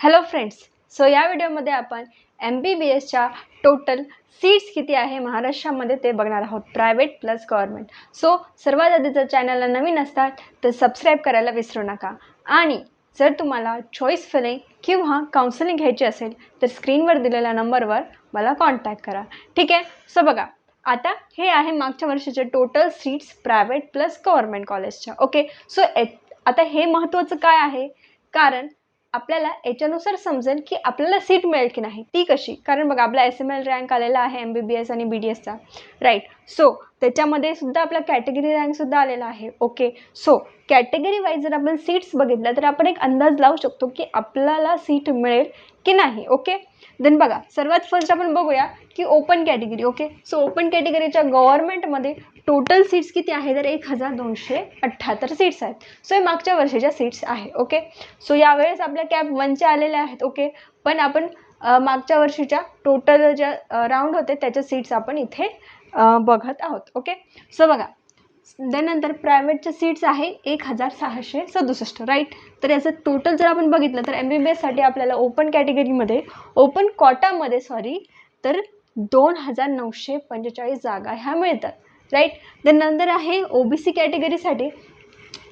Hello friends so या व्हिडिओमध्ये आपण एम बी बी एसच्या टोटल सीट्स किती आहे महाराष्ट्रामध्ये ते बघणार आहोत प्रायव्हेट प्लस गव्हर्मेंट सो सर्वात आधी जर चॅनलला नवीन असतात तर सबस्क्राईब करायला विसरू नका. आणि जर तुम्हाला चॉईस फिलिंग किंवा काउन्सिलिंग घ्यायची असेल तर स्क्रीनवर दिलेल्या नंबरवर मला कॉन्टॅक्ट करा. ठीक आहे? सो बघा. आता हे आहे मागच्या वर्षीचे total seats private plus government कॉलेजच्या ओके सो आता हे महत्त्वाचं काय आहे? कारण आपल्याला याच्यानुसार समजेल की आपल्याला सीट मिळेल की नाही. ती कशी? कारण बघा आपला एस एम एल रँक आलेला आहे एम बी बी एस आणि बी डी एसचा राईट सो त्याच्यामध्ये सुद्धा आपला कॅटेगरी रँकसुद्धा आलेला आहे. ओके सो कॅटेगरी वाईज जर आपण सीट्स बघितल्या तर आपण एक अंदाज लावू शकतो की आपल्याला सीट मिळेल की नाही. ओके देन बघा सर्वात फर्स्ट आपण बघूया की open category okay so open कॅटेगरीच्या गव्हर्नमेंटमध्ये टोटल सीट्स किती आहे? तर एक हजार दोनशे अठ्ठ्याहत्तर सीट्स आहेत. सो हे मागच्या वर्षीच्या सीट्स आहे ओके सो यावेळेस आपल्या कॅप वनच्या आलेल्या आहेत ओके पण आपण मागच्या वर्षीच्या टोटल ज्या राऊंड होते त्याच्या सीट्स आपण इथे बघत आहोत ओके सो बघा त्यानंतर प्रायव्हेटच्या सीट्स आहे एक हजार सहाशे सदुसष्ट राईट तर याचं टोटल जर आपण बघितलं तर एम बी बी एससाठी आपल्याला ओपन कॅटेगरीमध्ये ओपन कॉटामध्ये सॉरी तर दोन हजार नऊशे पंचेचाळीस जागा ह्या मिळतात राईट त्यानंतर आहे ओ बी सी कॅटेगरीसाठी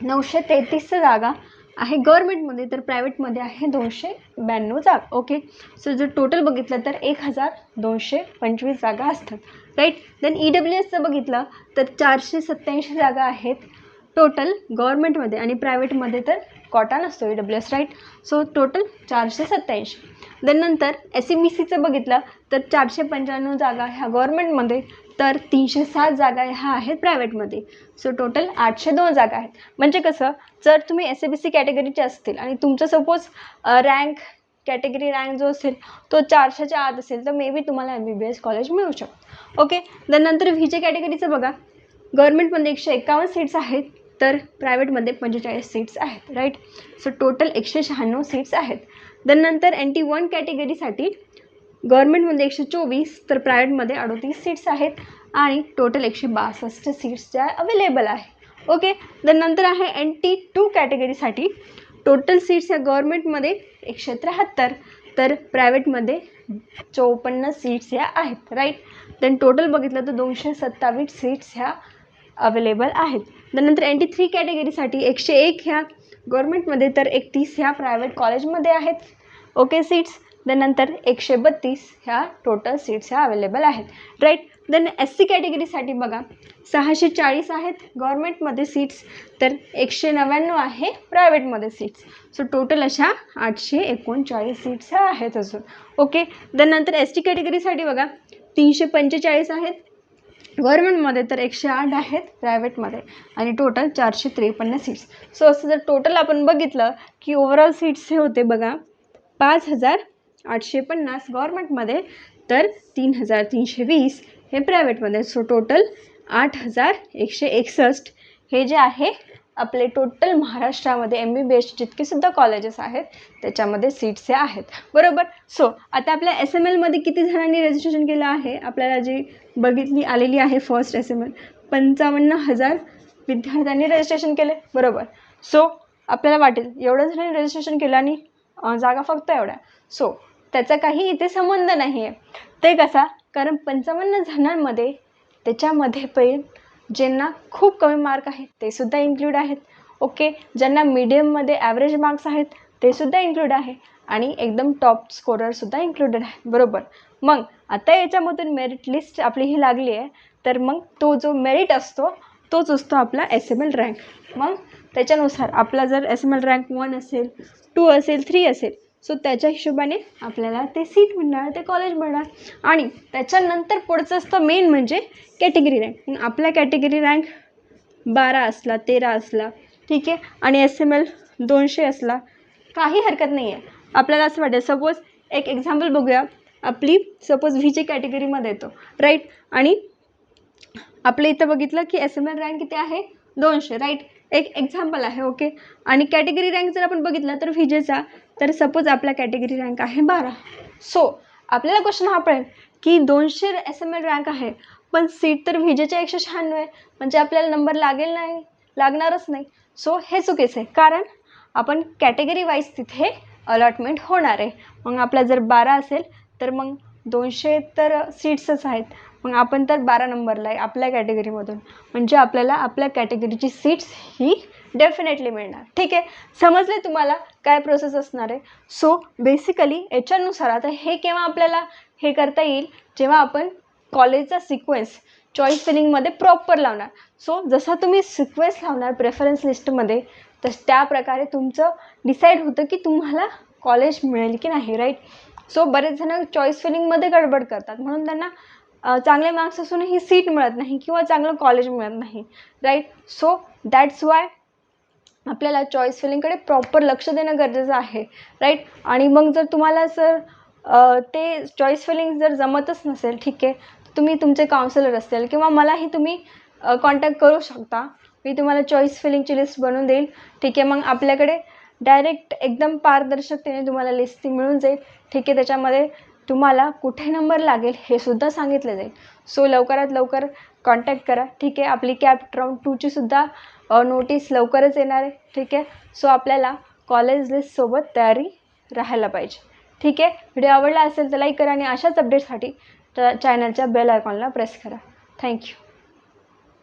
नऊशे तेहतीस जागा आहे गव्हर्मेंटमध्ये तर प्रायव्हेटमध्ये आहे दोनशे ब्याण्णव जागा ओके सो जर टोटल बघितलं तर एक हजार दोनशे पंचवीस जागा असतात. राईट देन ई डब्ल्यू एसचं बघितलं तर चारशे सत्त्याऐंशी जागा आहेत टोटल गव्हर्मेंटमध्ये आणि प्रायव्हेटमध्ये तर कॉटा नसतो E W S right so total चारशे सत्त्याऐंशी. देन नंतर एस सी बी सीचं बघितलं तर चारशे पंच्याण्णव जागा ह्या गव्हर्मेंटमध्ये तर तीनशे सात जागा ह्या आहेत प्रायव्हेटमध्ये सो टोटल आठशे दोन जागा आहेत. म्हणजे कसं जर तुम्ही एस ए बी सी कॅटेगरीचे असतील आणि तुमचं सपोज रँक कॅटेगरी रँक जो असेल तो चारशेच्या आत असेल तर मे बी तुम्हाला M B B S college मिळू शकतं. ओके देन नंतर व्ही जे कॅटेगरीचं बघा. गव्हर्मेंटमध्ये एकशे एकावन्न सीट्स आहेत तर प्रायव्हेटमध्ये पंचेचाळीस सीट्स आहेत राईट सो टोटल एकशे शहाण्णव सीट्स आहेत. देन नंतर एन टी वन कॅटेगरीसाठी गव्हर्मेंटमध्ये एकशे चोवीस तर प्रायव्हेटमध्ये अडोतीस सीट्स आहेत आणि टोटल एकशे बासष्ट सीट्स ज्या अवेलेबल आहे. ओके देन नंतर आहे एन टी टू कॅटेगरीसाठी टोटल सीट्स या गव्हर्मेंटमध्ये एकशे त्र्याहत्तर तर प्रायव्हेटमध्ये चौपन्न सीट्स ह्या आहेत राईट देन टोटल बघितलं तर दोनशे सत्तावीस सीट्स ह्या अवेलेबल आहेत. त्यानंतर एन टी थ्री कॅटेगरीसाठी एकशे एक ह्या गव्हर्मेंटमध्ये तर एकतीस ह्या प्रायव्हेट कॉलेजमध्ये आहेत. ओके सीट्स त्यानंतर एकशे बत्तीस ह्या टोटल सीट्स ह्या अवेलेबल आहेत. राईट देन एस सी कॅटेगरीसाठी बघा सहाशे चाळीस आहेत गव्हर्मेंटमध्ये सीट्स तर एकशे नव्याण्णव आहे प्रायव्हेटमध्ये सीट्स सो टोटल अशा आठशे एकोणचाळीस सीट्स ह्या आहेत अजून. ओके देन नंतर एस टी कॅटेगरीसाठी बघा तीनशे पंचेचाळीस आहेत. गव्हर्मेंटमध्ये तर एकशे आठ आहेत प्रायव्हेटमध्ये आणि टोटल चारशे त्रेपन्न सीट्स सो असं जर टोटल आपण बघितलं की ओव्हरऑल सीट्स हे होते बघा पाच हजार आठशे पन्नास गव्हर्मेंटमध्ये तर तीन हजार तीनशे वीस हे प्रायव्हेटमध्ये. सो टोटल आठ हजार एकशे एकसष्ट हे जे आहे आपले टोटल महाराष्ट्रामध्ये एम बी बी एस जितकेसुद्धा कॉलेजेस आहेत त्याच्यामध्ये सीट्स हे आहेत. बरोबर? सो आता आपल्या एस एम एलमध्ये किती जणांनी रजिस्ट्रेशन केलं आहे? आपल्याला जी बघितली आलेली आहे फर्स्ट एस एम एल पंचावन्न हजार विद्यार्थ्यांनी रजिस्ट्रेशन केले बरोबर? सो आपल्याला वाटेल एवढं जणांनी रजिस्ट्रेशन केलं आणि जागा फक्त एवढ्या. सो त्याचा काही इथे संबंध नाही आहे ते कसा? कारण पंचावन्न जणांमध्ये त्याच्यामध्ये पण ज्यांना खूप कमी मार्क आहेत ते सुद्धा इन्क्लूड आहेत. ओके ज्यांना मीडियममध्ये ॲव्हरेज मार्क्स आहेत ते सुद्धा इन्क्लूड आहे. आणि एकदम टॉप स्कोररसुद्धा इन्क्लुडेड आहे. बरोबर? मग आता याच्यामधून मेरिट लिस्ट आपली ही लागली आहे. तर मग तो जो मेरिट असतो तोच असतो आपला एस एम एल रँक मग त्याच्यानुसार आपला जर S M L rank one असेल टू असेल थ्री असेल सो त्याच्या हिशोबाने आपल्याला ते सीट मिळणार ते कॉलेज मिळणार. आणि त्याच्यानंतर पुढचं असतं मेन म्हणजे कॅटेगरी रँक आपल्या कॅटेगरी रँक बारा असला तेरा असला ठीक आहे? आणि एस एम एल दोनशे असला काही हरकत नाही आहे आपल्याला असं वाटेल सपोज एक एक्झाम्पल बघूया. आपली सपोज व्ही जे कॅटेगरीमध्ये येतो राईट आणि आपल्या इथं बघितलं की एस एम एल रँक किती आहे? दोनशे राईट एक एक्झाम्पल आहे ओके आणि कॅटेगरी रँक जर आपण बघितला तर विजेचा तर सपोज आपला कॅटेगरी रँक आहे बारा. सो आपल्याला क्वेश्चन हा पडेल की दोनशे एस एम एल रँक आहे पण सीट तर व्हिजेच्या एकशे शहाण्णव आहे म्हणजे आपल्याला नंबर लागेल नाही लागणारच नाही. सो हे चुकीचं आहे कारण आपण कॅटेगरी वाईज तिथे अलॉटमेंट होणार आहे. मग आपला जर बारा असेल तर मग दोनशे तर सीट्सच आहेत. मग आपण तर बारा नंबरला आहे आपल्या कॅटेगरीमधून म्हणजे आपल्याला आपल्या कॅटेगरीची सीट्स ही डेफिनेटली मिळणार. ठीक आहे? समजले तुम्हाला काय प्रोसेस असणार आहे? सो बेसिकली याच्यानुसार आता हे केव्हा आपल्याला हे करता येईल? जेव्हा आपण कॉलेजचा सिक्वेन्स चॉईस फिलिंगमध्ये प्रॉपर लावणार. सो जसा तुम्ही सिक्वेन्स लावणार प्रेफरन्स लिस्टमध्ये तस त्या प्रकारे तुमचं डिसाईड होतं की तुम्हाला कॉलेज मिळेल की नाही राईट सो बरेच जण चॉईस फिलिंगमध्ये गडबड करतात. म्हणून त्यांना चांगले मार्क्स असूनही सीट मिळत नाही किंवा चांगलं कॉलेज मिळत नाही. राईट सो दॅट्स वाय आपल्याला चॉईस फिलिंगकडे प्रॉपर लक्ष देणं गरजेचं आहे. राईट आणि मग जर तुम्हाला सर ते चॉईस फिलिंग जर जमतच नसेल ठीक आहे तुम्ही तुमचे काउन्सिलर असेल किंवा मलाही तुम्ही कॉन्टॅक्ट करू शकता. मी तुम्हाला चॉईस फिलिंगची लिस्ट बनवून देईल. ठीक आहे मग आपल्याकडे डायरेक्ट एकदम पारदर्शकतेने तुम्हाला लिस्ट ती मिळून जाईल. ठीक आहे त्याच्यामध्ये तुम्हाला कुठे नंबर लागेल हे सुद्धा सांगितलं जाईल. सो लवकरात लवकर कॉन्टॅक्ट करा. ठीक आहे? आपली कॅब राऊंड टूची सुद्धा नोटीस लवकरच येणार आहे. ठीक आहे? सो आपल्याला कॉलेज लिस्टसोबत तयारी राहायला पाहिजे. ठीक आहे? व्हिडिओ आवडला असेल तर लाईक करा आणि अशाच अपडेटसाठी चॅनलच्या बेल आयकॉनला प्रेस करा. थँक्यू